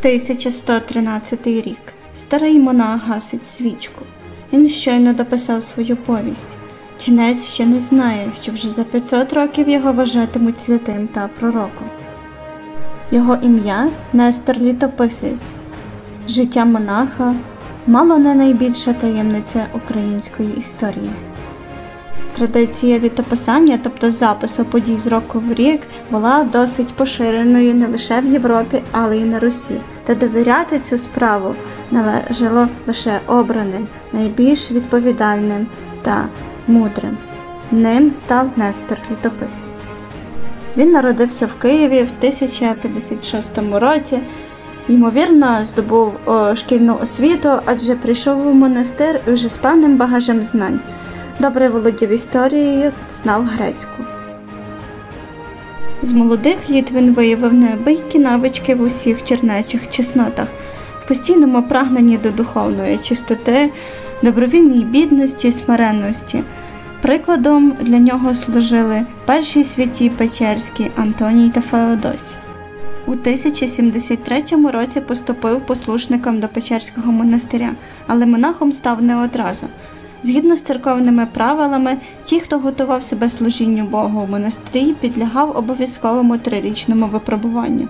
1113 рік. Старий монах гасить свічку. Він щойно дописав свою повість. Чинець ще не знає, що вже за 500 років його вважатимуть святим та пророком. Його ім'я Нестор Літописець. Життя монаха мало не найбільша таємниця української історії. Традиція літописання, тобто запису подій з року в рік, була досить поширеною не лише в Європі, але й на Русі. Та довіряти цю справу належало лише обраним, найбільш відповідальним та мудрим. Ним став Нестор Літописець. Він народився в Києві в 1056 році. Ймовірно, здобув о, шкільну освіту, адже прийшов у монастир вже з певним багажем знань. Добре володів історією, знав грецьку. З молодих літ він виявив неабиякі навички в усіх чернечих чеснотах, в постійному прагненні до духовної чистоти, добровільній бідності, смиренності. Прикладом для нього служили перші святі Печерські Антоній та Феодосій. У 1073 році поступив послушником до Печерського монастиря, але монахом став не одразу. Згідно з церковними правилами, ті, хто готував себе служінню Богу у монастирі, підлягав обов'язковому трирічному випробуванню.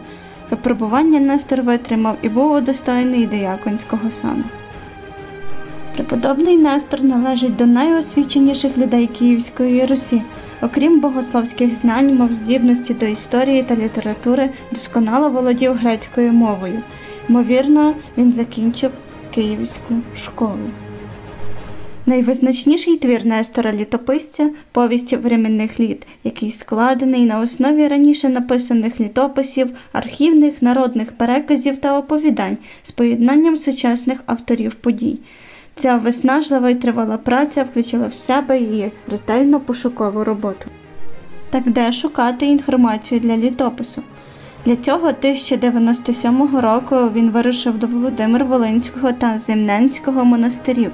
Випробування Нестор витримав і був удостоєний дияконського сану. Преподобний Нестор належить до найосвіченіших людей Київської Русі. Окрім богословських знань, мов здібності до історії та літератури, досконало володів грецькою мовою. Ймовірно, він закінчив Київську школу. Найвизначніший твір Нестора Літописця повість временних літ, який складений на основі раніше написаних літописів, архівних народних переказів та оповідань з поєднанням сучасних авторів подій. Ця виснажлива і тривала праця включила в себе її ретельно пошукову роботу. Так де шукати інформацію для літопису? Для цього 1097 року він вирушив до Володимир Волинського та Земненського монастирів.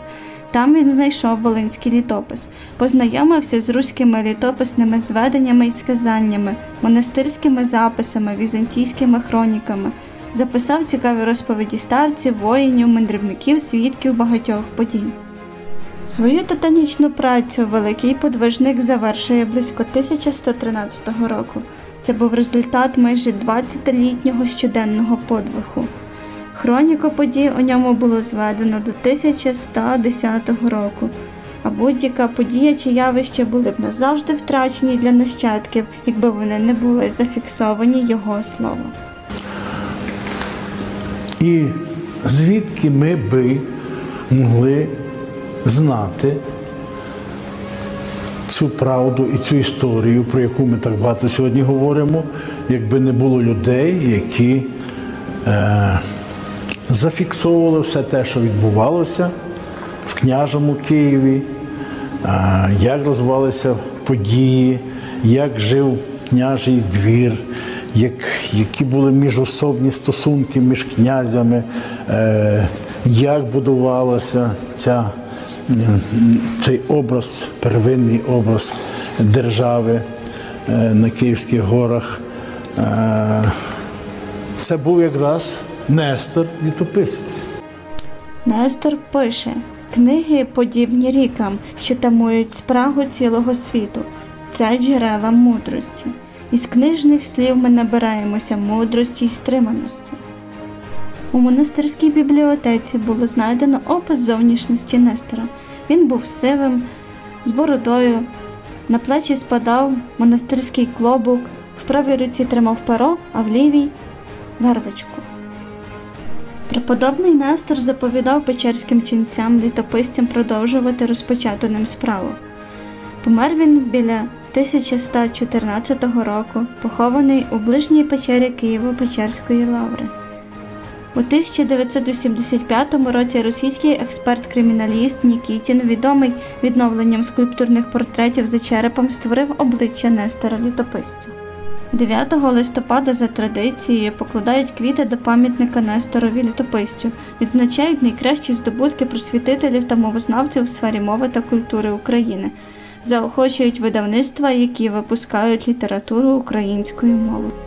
Там він знайшов Волинський літопис, познайомився з руськими літописними зведеннями і сказаннями, монастирськими записами, візантійськими хроніками, записав цікаві розповіді старців, воїнів, мандрівників, свідків багатьох подій. Свою титанічну працю великий подвижник завершує близько 1113 року. Це був результат майже 20-літнього щоденного подвигу. Хроніку подій у ньому було зведено до 1110 року, а будь-яка подія чи явище були б назавжди втрачені для нащадків, якби вони не були зафіксовані його словом. І звідки ми би могли знати цю правду і цю історію, про яку ми так багато сьогодні говоримо, якби не було людей, які е, зафіксовували все те, що відбувалося в княжому Києві, як розвивалися події, як жив княжий двір, як, які були міжособні стосунки між князями, е, як будувалася ця, цей образ, первинний образ держави е, на Київських горах. Е, це був якраз Нестор літописець. Нестор пише книги подібні рікам, що тамують спрагу цілого світу. Це джерела мудрості. Із книжних слів ми набираємося мудрості й стриманості. У монастирській бібліотеці було знайдено опис зовнішності Нестора. Він був сивим, з бородою, на плечі спадав монастирський клобук, в правій руці тримав перо, а в лівій вервичку. Преподобний Нестор заповідав печерським ченцям літописцям продовжувати розпочату ним справу. Помер він біля 1114 року, похований у ближній печері Києво-Печерської лаври. У 1985 році російський експерт-криміналіст Нікітін, відомий відновленням скульптурних портретів за черепом, створив обличчя Нестора літописця. 9 листопада за традицією покладають квіти до пам'ятника Несторові літописцю, відзначають найкращі здобутки просвітителів та мовознавців у сфері мови та культури України, заохочують видавництва, які випускають літературу українською мовою.